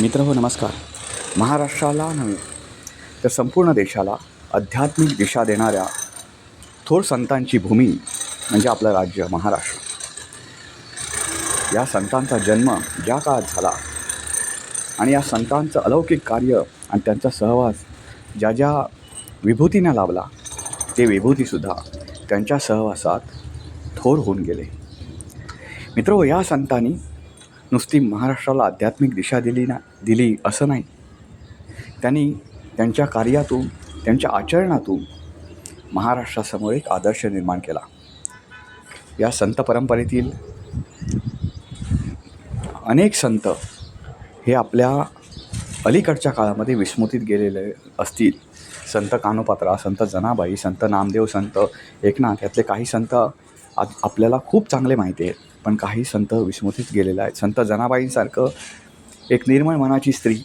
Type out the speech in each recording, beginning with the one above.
मित्र हो नमस्कार. महाराष्ट्राला नव्हे तर संपूर्ण देशाला आध्यात्मिक दिशा देणाऱ्या थोर संतांची भूमी म्हणजे आपलं राज्य महाराष्ट्र. या संतांचा जन्म ज्या काळात झाला आणि या संतांचं अलौकिक कार्य आणि त्यांचा सहवास ज्या ज्या विभूतीने लाभला ते विभूतीसुद्धा त्यांच्या सहवासात थोर होऊन गेले. मित्र हो, या संतांनी नुसती महाराष्ट्राला आध्यात्मिक दिशा दिली ना दिली असं नाही. त्यांनी त्यांच्या कार्यातून त्यांच्या आचरणातून महाराष्ट्रासमोर एक आदर्श निर्माण केला. या संत परंपरेतील अनेक संत हे आपल्या अलीकडच्या काळामध्ये विस्मृतीत गेलेले असतील. संत कानोपात्रा संत जनाबाई संत नामदेव संत एकनाथ यातले काही संत आपल्याला खूप चांगले माहिती आहेत. पण काही संत विस्मृतीत गेलेले आहेत. संत जनाबाईंसारखं एक निर्मळ मनाची स्त्री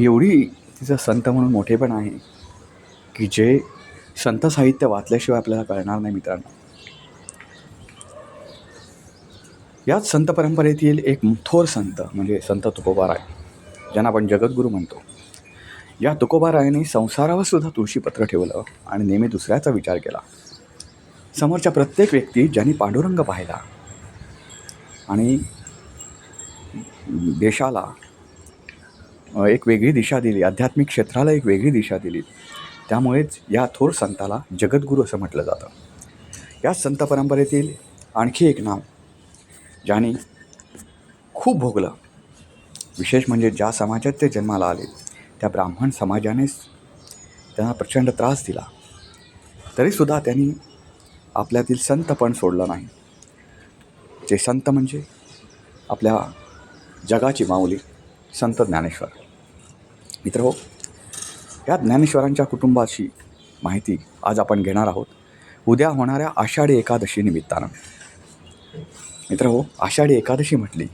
एवढी तिचं संत म्हणून मोठेपण आहे की जे संत साहित्य वाचल्याशिवाय आपल्याला कळणार नाही मित्रांनो. याच संत परंपरेतील एक थोर संत म्हणजे संत तुकोबाराय ज्यांना आपण जगद्गुरू म्हणतो. या तुकोबारायाने संसारावर सुद्धा तुळशीपत्र ठेवलं आणि नेहमी दुसऱ्याचा विचार केला. समोरच्या प्रत्येक व्यक्ती ज्यांनी पांडुरंग पाहिला आणि देशाला एक वेगळी दिशा दिली आध्यात्मिक क्षेत्राला एक वेगळी दिशा दिली त्यामुळेच या थोर संताला जगद्गुरू असं म्हटलं जातं. याच संत परंपरेतील आणखी एक नाव ज्याने खूप भोगलं विशेष म्हणजे ज्या समाजात ते जन्माला आले त्या ब्राह्मण समाजानेच त्यांना प्रचंड त्रास दिला तरीसुद्धा त्यांनी आपल्यातील संत पण सोडला नाही. जे संत म्हणजे आपल्या जगाची माऊली संत ज्ञानेश्वर. मित्र हो या ज्ञानेश्वरांच्या कुटुंबाची माहिती आज आपण घेणार आहोत. उद्या होणाऱ्या आषाढी एकादशी निमित्तानं. मित्र हो आषाढी एकादशी म्हटली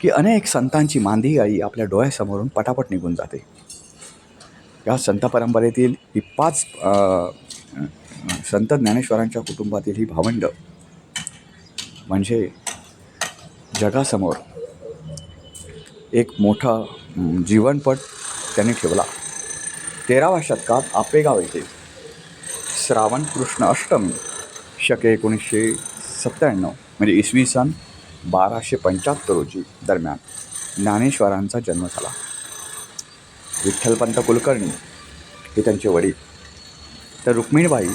की अनेक संतांची मांदी आई आपल्या डोळ्यासमोरून पटापट निघून जाते. या संत परंपरेतील ही पाच संत ज्ञानेश्वरांच्या कुटुंबातील ही भावंड म्हणजे जगासमोर एक मोठा जीवनपट त्यांनी ठेवला. तेराव्या शतकात आपेगाव येथे श्रावण कृष्ण अष्टमी शके एकोणीसशे सत्त्याण्णव म्हणजे इसवी सन बाराशे पंच्याहत्तर रोजी दरम्यान ज्ञानेश्वरांचा जन्म झाला. विठ्ठलपंत कुलकर्णी हे त्यांचे वडील. तर रुक्मिणीबाई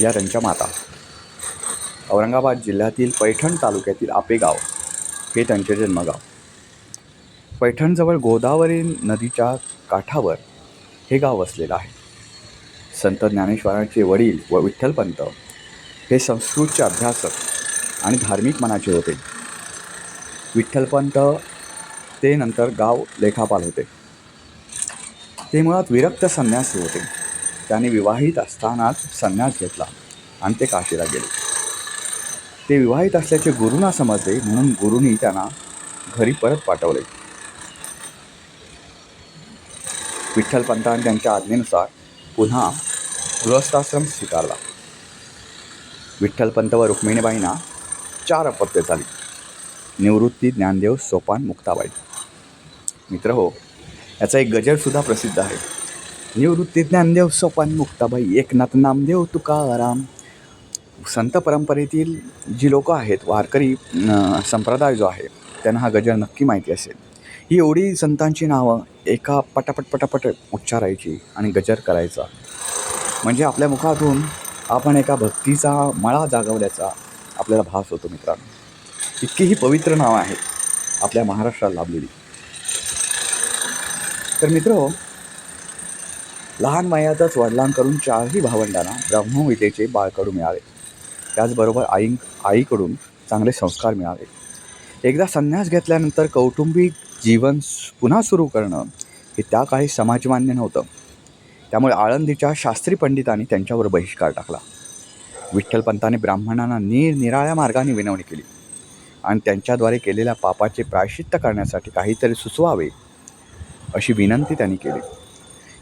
या त्यांच्या माता. औरंगाबाद जिल्ह्यातील पैठण तालुक्यातील आपेगाव हे त्यांचे जन्मगाव. पैठणजवळ गोदावरी नदीच्या काठावर हे गाव वसलेलं आहे. संत ज्ञानेश्वरांचे वडील व विठ्ठलपंत हे संस्कृतचे अभ्यासक आणि धार्मिक मनाचे होते. विठ्ठलपंत ते नंतर गाव लेखापाल होते. ते मुळात विरक्त संन्यासी होते. त्याने विवाहित असतानाच संन्यास घेतला आणि ते काशीला गेले. ते विवाहित असल्याचे गुरुना समजले म्हणून गुरुनी त्यांना घरी परत पाठवले. विठ्ठलपंतांनी त्यांच्या आज्ञेनुसार पुन्हा गृहस्थाश्रम स्वीकारला. विठ्ठलपंत व रुक्मिणीबाईंना चार अपत्य झाली. निवृत्ती ज्ञानदेव सोपान मुक्ताबाई. मित्र हो याचा एक गजरसुद्धा प्रसिद्ध आहे. निवृत्ती ज्ञानदेव सोपान मुक्ताबाई एकनाथ नामदेव तुकाराम. संत परंपरेतील जी लोक आहेत वारकरी संप्रदाय जो आहे त्यांना हा गजर नक्की माहिती असेल. ही एवढी संतांची नावं एका पटापट पटापट उच्चारायची आणि गजर करायचा. म्हणजे आपल्या मुखातून आपण एका भक्तीचा मळा जागवल्याचा आपल्याला भास होतो मित्रांनो. इतकी ही पवित्र नावं आहेत आपल्या महाराष्ट्राला लाभलेली. तर मित्र लहान वयातच वडिलांकडून चारही भावंडांना ब्रह्मविद्येचे बाळकडू मिळाले. त्याचबरोबर आई आईकडून चांगले संस्कार मिळाले. एकदा संन्यास घेतल्यानंतर कौटुंबिक जीवन पुन्हा सुरू करणं हे त्या काळी समाजमान्य नव्हतं. त्यामुळे आळंदीच्या शास्त्री पंडितांनी त्यांच्यावर बहिष्कार टाकला. विठ्ठलपंताने ब्राह्मणांना निरनिराळ्या मार्गाने विनवणी केली आणि त्यांच्याद्वारे केलेल्या पापाचे प्रायश्चित्त करण्यासाठी काहीतरी सुचवावे अशी विनंती त्यांनी केली.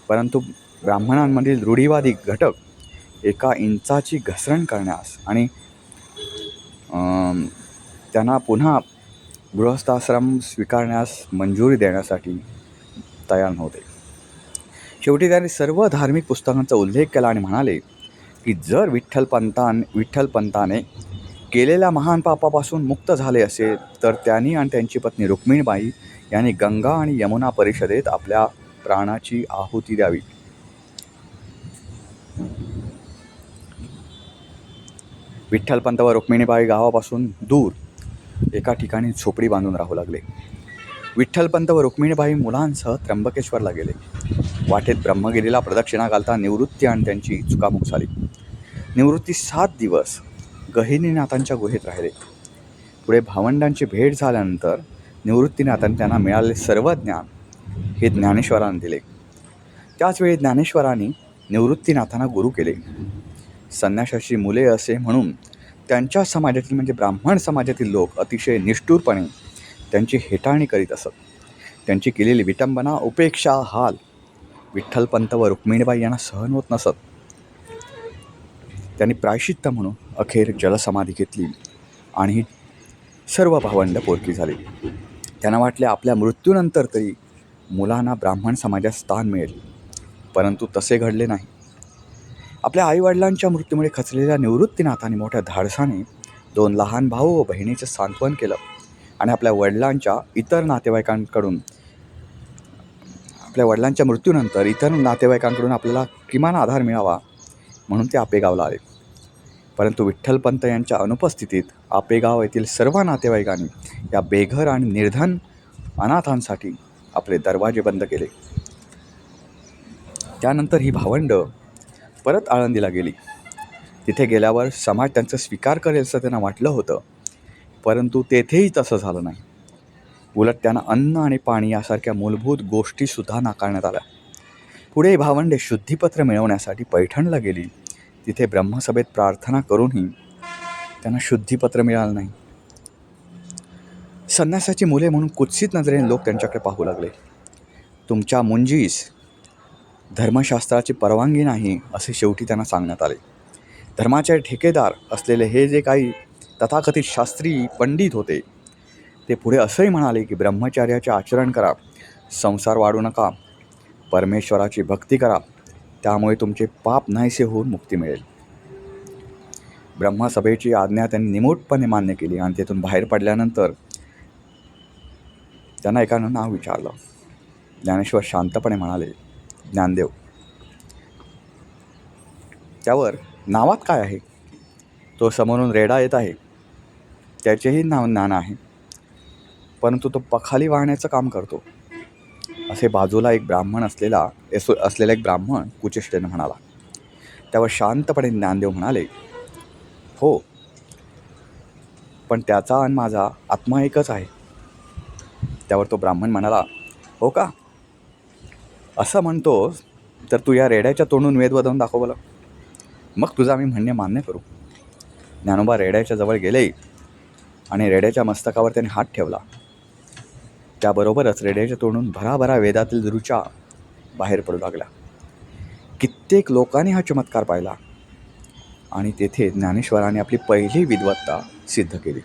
परंतु ब्राह्मणांमधील रूढीवादी घटक एका इंचाची घसरण करण्यास आणि त्यांना पुन्हा गृहस्थाश्रम स्वीकारण्यास मंजुरी देण्यासाठी तयार नव्हते. शेवटी त्यांनी सर्व धार्मिक पुस्तकांचा उल्लेख केला आणि म्हणाले की जर विठ्ठलपंतान विठ्ठलपंताने केलेल्या महान पापापासून मुक्त झाले असेल तर त्यांनी आणि त्यांची पत्नी रुक्मिणीबाई यांनी गंगा आणि यमुना परिषदेत आपल्या प्राणाची आहुती द्यावी. विठ्ठलपंत व रुक्मिणीबाई गावापासून दूर एका ठिकाणी झोपडी बांधून राहू लागले. विठ्ठलपंत व रुक्मिणीबाई मुलांसह त्र्यंबकेश्वरला गेले. वाटेत ब्रह्मगिरीला प्रदक्षिणा घालता निवृत्ती आणि त्यांची चुकामुक झाली. निवृत्ती सात दिवस गहिनीनाथांच्या गुहेत राहिले. पुढे भावंडांची भेट झाल्यानंतर निवृत्तीनाथांनी त्यांना मिळालेले सर्व ज्ञान हे ज्ञानेश्वरांना दिले. त्याचवेळी ज्ञानेश्वरांनी निवृत्तीनाथांना गुरु केले. संन्याशाची मुले असे म्हणून त्यांच्या समाजातील म्हणजे ब्राह्मण समाजातील लोक अतिशय निष्ठूरपणे त्यांची हेटाळणी करीत असत. त्यांची केलेली विटंबना उपेक्षा हाल विठ्ठलपंत व रुक्मिणीबाई यांना सहन होत नसत. त्यांनी प्रायश्चित्त म्हणून अखेर जलसमाधी घेतली आणि सर्व भावंड पोरकी झाली. त्यांना वाटले आपल्या मृत्यूनंतर तरी मुलांना ब्राह्मण समाजात स्थान मिळेल परंतु तसे घडले नाही. आपल्या आईवडिलांच्या मृत्यूमुळे खचलेल्या निवृत्तीनाथाने मोठ्या धाडसाने दोन लहान भाऊ व बहिणीचं सांत्वन केलं आणि आपल्या वडिलांच्या इतर नातेवाईकांकडून आपल्या वडिलांच्या मृत्यूनंतर इतर नातेवाईकांकडून आपल्याला किमान आधार मिळावा म्हणून ते आपेगावला आले. परंतु विठ्ठलपंत यांच्या अनुपस्थितीत आपेगाव येथील सर्व नातेवाईकांनी या बेघर आणि निर्धन अनाथांसाठी आपले दरवाजे बंद केले. त्यानंतर ही भावंड परत आळंदीला गेली. तिथे गेल्यावर समाज त्यांचा स्वीकार करेल असं त्यांना वाटलं होतं. परंतु तेथेही तसं झालं नाही. उलट त्यांना अन्न आणि पाणी यासारख्या मूलभूत गोष्टीसुद्धा नाकारण्यात आल्या. पुढे भावंडे शुद्धीपत्र मिळवण्यासाठी पैठणला गेली. तिथे ब्रह्मसभेत प्रार्थना करूनही त्यांना शुद्धीपत्र मिळालं नाही. संन्यासाची मुले म्हणून कुत्सित नजरेने लोक त्यांच्याकडे पाहू लागले. तुमच्या मुंजीस धर्मशास्त्राची परवानगी नाही असे शेवटी त्यांना सांगण्यात आले. धर्माचे ठेकेदार असलेले हे जे काही तथाकथित शास्त्री पंडित होते ते पुढे असंही म्हणाले की ब्रह्मचार्याचे आचरण करा संसार वाढू नका परमेश्वराची भक्ती करा त्यामुळे तुमचे पाप नाहीसे होऊन मुक्ती मिळेल. ब्रह्मसभेची आज्ञा त्यांनी निमूटपणे मान्य केली आणि तेथून बाहेर पडल्यानंतर त्यांना एकानं नाव विचारलं. ज्ञानेश्वर शांतपणे म्हणाले ज्ञानदेव. त्यावर नावात काय आहे? तो समोरून रेडा येत आहे. त्याचेही नाव ज्ञान आहे. परंतु तो पखाली वाहण्याचं काम करतो. असे बाजूला एक ब्राह्मण असलेला एसो असलेला एक ब्राह्मण कुचेष्टेनं म्हणाला. त्यावर शांतपणे ज्ञानदेव म्हणाले हो पण त्याचा आणि माझा आत्मा एकच आहे. त्यावर तो ब्राह्मण म्हणाला हो का? असं म्हणतोस तर तू या रेड्याच्या तोंडून वेद वधवून दाखव बरं. मग तुझं आम्ही म्हणणे मान्य करू. ज्ञानोबा रेड्याच्या जवळ गेले आणि रेड्याच्या मस्तकावर त्याने हात ठेवला. त्याबरोबरच रेड्याच्या तोंडून भराभरा वेदातील रुचा बाहेर पडू लागल्या कित्येक लोकांनी हा चमत्कार पाहिला आणि तेथे ज्ञानेश्वराने आपली पहिली विद्वत्ता सिद्ध केली.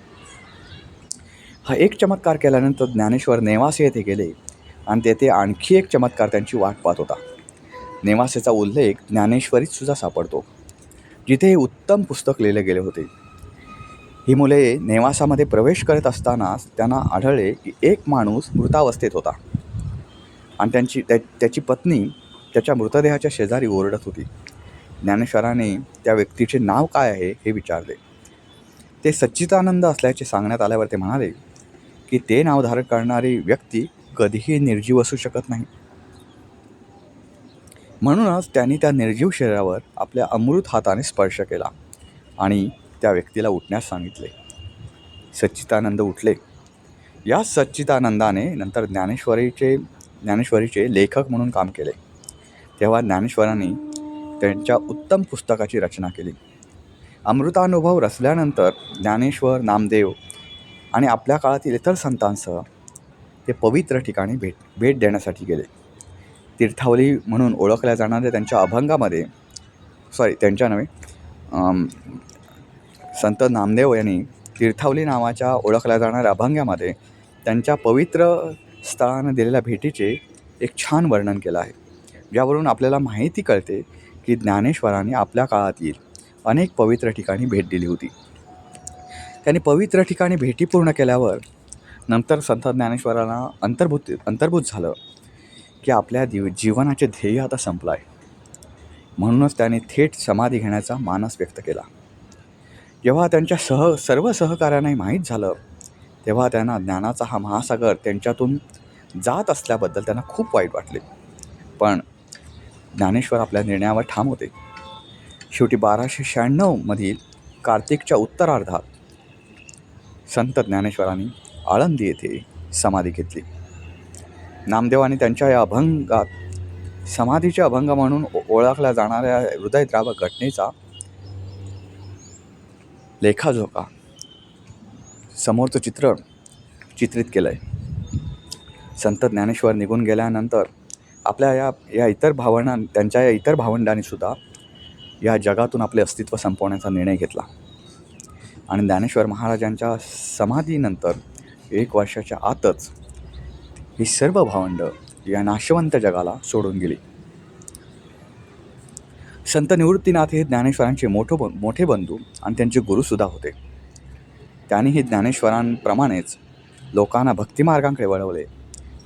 हा एक चमत्कार केल्यानंतर ज्ञानेश्वर नेवासे येथे गेले. आणि तेथे आणखी एक चमत्कार त्यांची वाट पाहत होता. नेवासेचा उल्लेख ज्ञानेश्वरीत सुद्धा सापडतो. जिथे हे उत्तम पुस्तक लिहिले गेले होते. ही मुले नेवासामध्ये प्रवेश करत असतानाच त्यांना आढळले की एक माणूस मृतावस्थेत होता. आणि त्यांची त्या त्याची पत्नी त्याच्या मृतदेहाच्या शेजारी ओरडत होती. ज्ञानेश्वराने त्या व्यक्तीचे नाव काय आहे हे विचारले. ते सच्चितानंद असल्याचे सांगण्यात आल्यावर ते म्हणाले की ते नाव धारण करणारी व्यक्ती कधीही निर्जीव असू शकत नाही. म्हणूनच त्यांनी त्या निर्जीव शरीरावर आपल्या अमृत हाताने स्पर्श केला आणि त्या व्यक्तीला उठण्यास सांगितले. सच्चिदानंद उठले. या सच्चिदानंदाने नंतर ज्ञानेश्वरीचे ज्ञानेश्वरीचे लेखक म्हणून काम केले. तेव्हा ज्ञानेश्वरांनी त्यांच्या उत्तम पुस्तकाची रचना केली. अमृतानुभव रचल्यानंतर ज्ञानेश्वर नामदेव आणि आपल्या काळातील इतर संतांसह ते पवित्र ठिकाणी भेट भेट देण्यासाठी गेले. तीर्थावली म्हणून ओळखल्या जाणाऱ्या त्यांच्या अभंगामध्ये सॉरी त्यांच्या नव्हे संत नामदेव यांनी तीर्थावली नावाच्या ओळखल्या जाणाऱ्या अभंगामध्ये त्यांच्या पवित्र स्थळानं दिलेल्या भेटीचे एक छान वर्णन केलं आहे. ज्यावरून आपल्याला माहिती कळते की ज्ञानेश्वराने आपल्या काळातील अनेक पवित्र ठिकाणी भेट दिली होती. त्यांनी पवित्र ठिकाणी भेटी पूर्ण केल्यावर नंतर संत ज्ञानेश्वरांना अंतर्भूत अंतर्भूत झालं की आपल्या दिव जीवनाचे ध्येय आता संपलं आहे म्हणूनच त्याने थेट समाधी घेण्याचा मानस व्यक्त केला. जेव्हा त्यांच्या सह सर्व सहकाऱ्यांनाही माहीत झालं तेव्हा त्यांना ज्ञानाचा हा महासागर त्यांच्यातून जात असल्याबद्दल त्यांना खूप वाईट वाटले. पण ज्ञानेश्वर आपल्या निर्णयावर ठाम होते. शेवटी बाराशे शहाण्णवमधील कार्तिकच्या उत्तरार्धात संत ज्ञानेश्वरांनी आळंदी येथे समाधी घेतली. नामदेवाने त्यांच्या या अभंगात समाधीचे अभंग म्हणून ओळखल्या जाणाऱ्या हृदयद्रावक घटनेचा लेखाजोखा समोरचं चित्र चित्रित केलं आहे संत ज्ञानेश्वर निघून गेल्यानंतर आपल्या या या इतर भावंडां त्यांच्या या इतर भावंडांनीसुद्धा या जगातून आपले अस्तित्व संपवण्याचा निर्णय घेतला. आणि ज्ञानेश्वर महाराजांच्या समाधीनंतर एक वर्षाच्या आतच ही सर्व भावंड या नाशवंत जगाला सोडून गेली. संत निवृत्तीनाथ हे ज्ञानेश्वरांचे मोठो बन मोठे बंधू आणि त्यांचे गुरुसुद्धा होते. त्यांनीही ज्ञानेश्वरांप्रमाणेच लोकांना भक्तिमार्गांकडे वळवले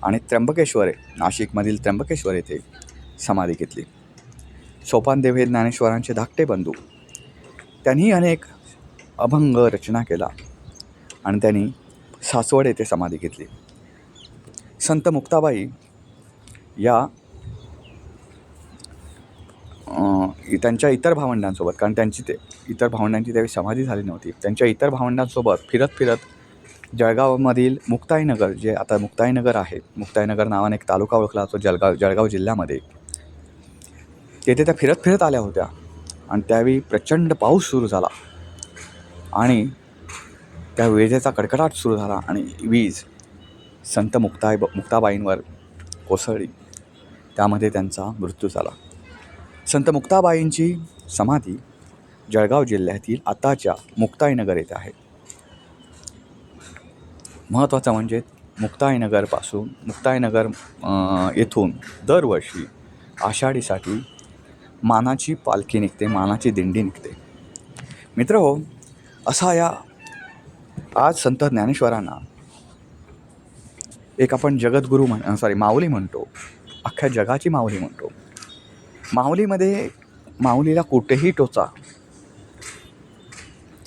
आणि त्र्यंबकेश्वरे नाशिकमधील त्र्यंबकेश्वर येथे समाधी घेतली. सोपानदेव हे ज्ञानेश्वरांचे धाकटे बंधू. त्यांनी अनेक अभंग रचना केला आणि त्यांनी सासवड येथे समाधी घेतली. संत मुक्ताबाई या त्यांच्या इतर भावंडांसोबत कारण त्यांची ते इतर भावंडांची त्यावेळी समाधी झाली नव्हती. त्यांच्या इतर भावंडांसोबत फिरत फिरत जळगावमधील मुक्ताईनगर जे आता मुक्ताईनगर आहे मुक्ताईनगर नावाने एक तालुका ओळखला जातो जळगाव जळगाव जिल्ह्यामध्ये. तेथे त्या फिरत फिरत आल्या होत्या. आणि त्यावेळी प्रचंड पाऊस सुरू झाला. आणि त्या विजेचा कडकडाट सुरू झाला आणि वीज संत मुक्ताई मुक्ताबाईंवर कोसळली. त्यामध्ये त्यांचा मृत्यू झाला. संत मुक्ताबाईंची समाधी जळगाव जिल्ह्यातील आताच्या मुक्ताईनगर येथे आहे. महत्त्वाचं म्हणजे मुक्ताईनगरपासून मुक्ताईनगर येथून दरवर्षी आषाढीसाठी मानाची पालखी निघते मानाची दिंडी निघते. मित्र हो असा या आज संत ज्ञानेश्वरांना एक आपण जगद्गुरू म्हण सॉरी माऊली म्हणतो. अख्ख्या जगाची माऊली म्हणतो. माऊलीमध्ये माऊलीला कुठेही टोचा.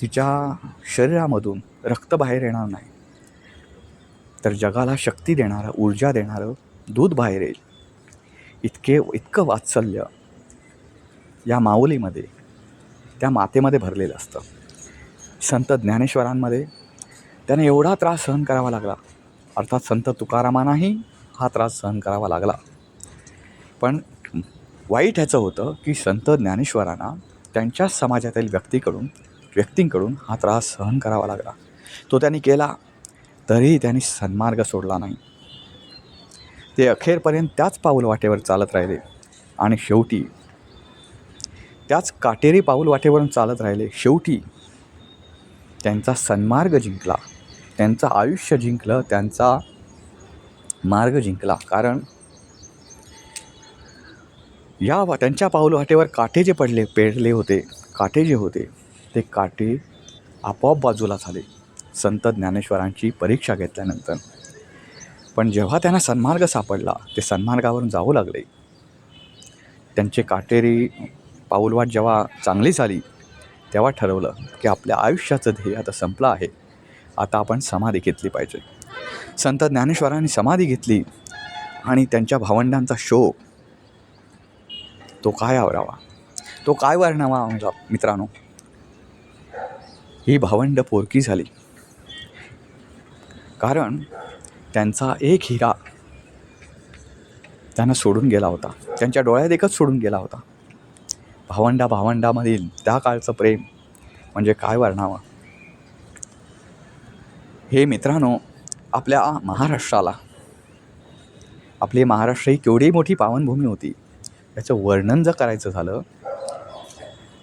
तिच्या शरीरामधून रक्त बाहेर येणार नाही. तर जगाला शक्ती देणारं ऊर्जा देणारं दूध बाहेर येईल. इतके इतकं वात्सल्य या माऊलीमध्ये त्या मातेमध्ये भरलेलं असतं. संत ज्ञानेश्वरांमध्ये त्याने एवढा त्रास सहन करावा लागला. अर्थात संत तुकारामांनाही हा त्रास सहन करावा लागला. पण वाईट ह्याचं होतं की संत ज्ञानेश्वरांना त्यांच्याच समाजातील व्यक्तीकडून व्यक्तींकडून हा त्रास सहन करावा लागला. तो त्यांनी केला तरीही त्यांनी सन्मार्ग सोडला नाही. ते अखेरपर्यंत त्याच पाऊल वाटेवर चालत राहिले आणि शेवटी त्याच काटेरी पाऊल वाटेवरून चालत राहिले. शेवटी त्यांचा सन्मार्ग जिंकला. त्यांचं आयुष्य जिंकलं त्यांचा मार्ग जिंकला. कारण या वा- त्यांच्या पाऊल वाटेवर काटे जे पडले पेरले होते काटे जे होते ते काटे आपोआप बाजूला झाले. संत ज्ञानेश्वरांची परीक्षा घेतल्यानंतर. पण जेव्हा त्यांना सन्मार्ग सापडला ते सन्मार्गावरून जाऊ लागले. त्यांचे काटेरी पाऊलवाट जेव्हा चांगली झाली तेव्हा ठरवलं की आपल्या आयुष्याचं ध्येय आता संपलं आहे. आता आपण समाधी घेतली पाहिजे. संत ज्ञानेश्वरांनी समाधी घेतली आणि त्यांच्या भावंडांचा शोक तो काय आवरावा? तो काय वर्णावा आमचा मित्रांनो? ही भावंड पोरकी झाली. कारण त्यांचा एक हिरा त्यांना सोडून गेला होता. त्यांच्या डोळ्यात एकच सोडून गेला होता. भावंडा भावंडामधील त्या काळचं प्रेम म्हणजे काय वर्णावं? हे मित्रांनो आपल्या महाराष्ट्राला. आपली महाराष्ट्र ही केवढी मोठी पावनभूमी होती. याचं वर्णन जर करायचं झालं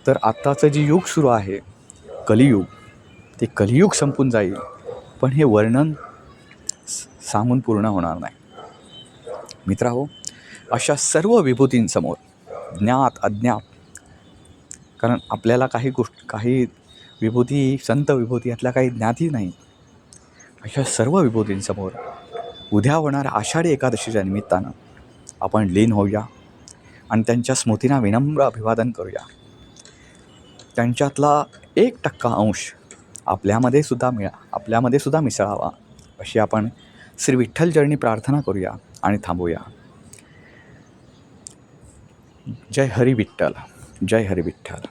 तर आत्ताचं जे युग सुरू आहे कलियुग ते कलियुग संपून जाईल पण हे वर्णन स- सांगून पूर्ण होणार नाही. मित्राहो अशा सर्व विभूतींसमोर ज्ञात अज्ञात कारण आपल्याला काही गोष्ट काही विभूती संत विभूती यातल्या काही ज्ञातही नाही. अशा सर्व विभूतींसमोर उद्या होणाऱ्या आषाढी एकादशीच्या निमित्तानं आपण लीन होऊया आणि त्यांच्या स्मृतींना विनम्र अभिवादन करूया. त्यांच्यातला एक टक्का अंश आपल्यामध्ये सुद्धा मिळा आपल्यामध्ये सुद्धा मिसळावा अशी आपण श्री विठ्ठल जर्णी प्रार्थना करूया आणि थांबूया. जय हरी विठ्ठल जय हरी विठ्ठल.